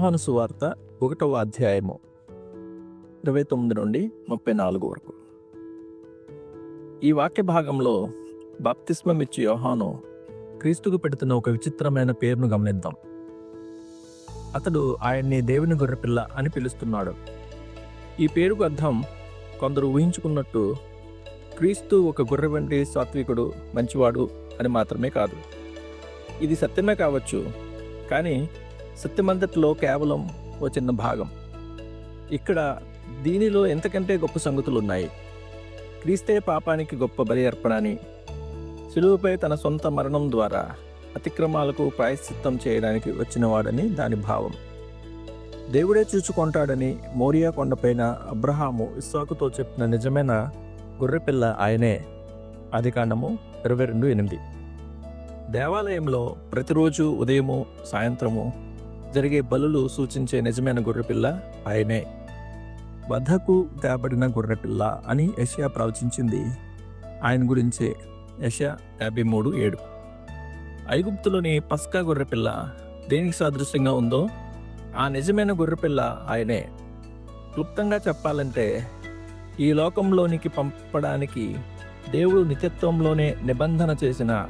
యోహాను సువార్త ఒకటవ అధ్యాయము ఇరవై తొమ్మిది నుండి ముప్పై నాలుగు వరకు. ఈ వాక్య భాగంలో బాప్తిస్మమిచ్చి యోహాను క్రీస్తుకు పెడుతున్న ఒక విచిత్రమైన పేరును గమనిద్దాం. అతడు ఆయన్ని దేవుని గొర్రెపిల్ల అని పిలుస్తున్నాడు. ఈ పేరుకు అర్థం కొందరు ఊహించుకున్నట్టు క్రీస్తు ఒక గొర్రె వంటి సాత్వికుడు మంచివాడు అని మాత్రమే కాదు. ఇది సత్యమే కావచ్చు కానీ సత్యమంతటిలో కేవలం ఓ చిన్న భాగం. ఇక్కడ దీనిలో ఎంతకంటే గొప్ప సంగతులు ఉన్నాయి క్రీస్తే పాపానికి గొప్ప బలి అర్పణ అని సులువుపై తన సొంత మరణం ద్వారా అతిక్రమాలకు ప్రాయశ్చిత్తం చేయడానికి వచ్చినవాడని దాని భావం. దేవుడే చూచుకుంటాడని మోరియా కొండపైన అబ్రహాము ఇస్సాకుతో చెప్పిన నిజమైన గొర్రెపిల్ల ఆయనే. అధికాండము ఇరవై రెండు ఎనిమిది. దేవాలయంలో ప్రతిరోజు ఉదయము సాయంత్రము జరిగే బలులు సూచించే నిజమైన గొర్రెపిల్ల ఆయనే. వధకు తేబడిన గొర్రెపిల్ల అని యషియా ప్రవచించింది. ఆయన గురించే యషియా యాభై మూడు ఏడు. ఐగుప్తులోని పస్కా గొర్రెపిల్ల దేనికి సాదృశ్యంగా ఉందో ఆ నిజమైన గొర్రెపిల్ల ఆయనే. క్లుప్తంగా చెప్పాలంటే ఈ లోకంలోనికి పంపడానికి దేవుడు నిత్యత్వంలోనే నిబంధన చేసిన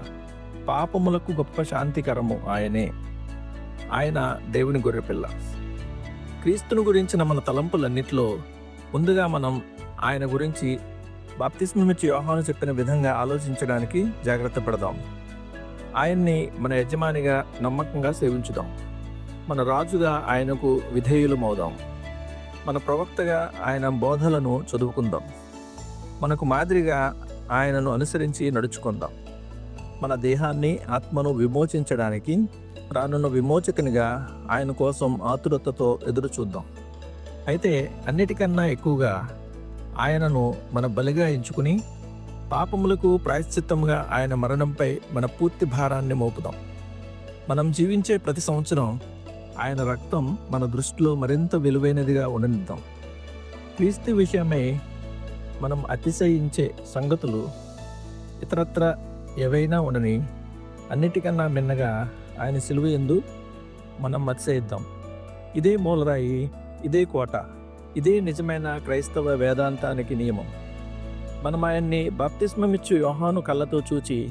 పాపములకు గొప్ప శాంతికరము ఆయనే. ఆయన దేవుని గొర్రెపిల్ల క్రీస్తును గురించిన మన తలంపులన్నిటిలో ముందుగా మనం ఆయన గురించి బాప్తిస్మిచ్చి యోహాను చెప్పిన విధంగా ఆలోచించడానికి జాగ్రత్త పడదాం. ఆయన్ని మన యజమానిగా నమ్మకంగా సేవించుదాం. మన రాజుగా ఆయనకు విధేయులమవుదాం. మన ప్రవక్తగా ఆయన బోధలను చదువుకుందాం. మనకు మాదిరిగా ఆయనను అనుసరించి నడుచుకుందాం. మన దేహాన్ని ఆత్మను విమోచించడానికి రానున్న విమోచకునిగా ఆయన కోసం ఆతురతతో ఎదురు చూద్దాం. అయితే అన్నిటికన్నా ఎక్కువగా ఆయనను మన బలిగా ఎంచుకుని పాపములకు ప్రాయశ్చిత్తంగా ఆయన మరణంపై మన పూర్తి భారాన్ని మోపుదాం. మనం జీవించే ప్రతి సంవత్సరం ఆయన రక్తం మన దృష్టిలో మరింత విలువైనదిగా ఉండనిద్దాం. క్రీస్తు విషయమై మనం అతిశయించే సంగతులు ఇతరత్ర ఏవైనా ఉండని అన్నిటికన్నా మిన్నగా ఆయన సిలువ ఎందు మనం మత్సేద్దాం ఇదే మూలరాయి ఇదే కోట ఇదే నిజమైన క్రైస్తవ వేదాంతానికి నియమం. మనం ఆయన్ని బాప్తిస్మమిచ్చు యోహాను కళ్ళతో చూచి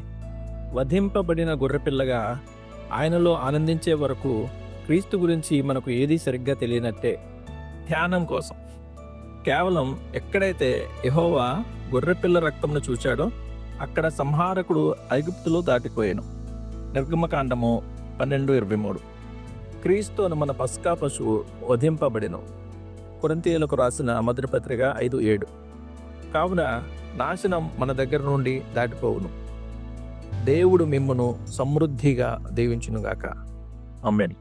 వధింపబడిన గొర్రెపిల్లగా ఆయనలో ఆనందించే వరకు క్రీస్తు గురించి మనకు ఏది సరిగ్గా తెలియనట్టే. ధ్యానం కోసం. కేవలం ఎక్కడైతే ఎహోవా గొర్రెపిల్ల రక్తంను చూచాడో అక్కడ సంహారకుడు ఐగుప్తులో దాటిపోయాను. నిర్గమకాండము పన్నెండు ఇరవై మూడు. క్రీస్తు అను మన పస్కా పశువు వధింపబడిను. కొరంతీయులకు రాసిన మొదటి పత్రిక ఐదు ఏడు. కావున నాశనం మన దగ్గర నుండి దాటిపోవును. దేవుడు మిమ్మను సమృద్ధిగా దీవించునుగాక. అమ్మని